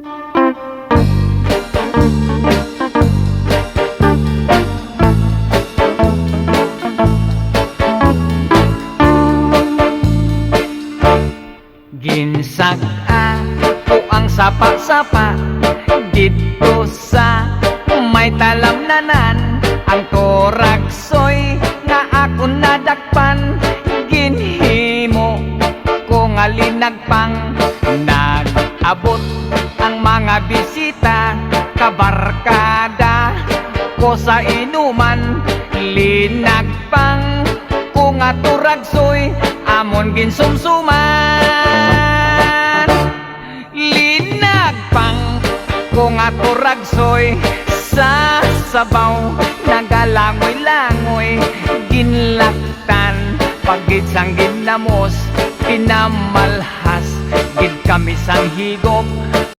Ginsaka ko ang sapa-sapa Dito sa may talamnanan Ang toraksoy nga ako nadakpan Ginhimo ko nga linagpang Nag-abot ang mga bisita Kabarkada ko sa inuman Linagpang ko nga turagsoy Amon ginsumsuman. Linagpang ko nga turagsoy Sa sabaw Nagalangoy-langoy Ginlaktan Pagid sang ginamos Pinamalhas Gid kami sang higop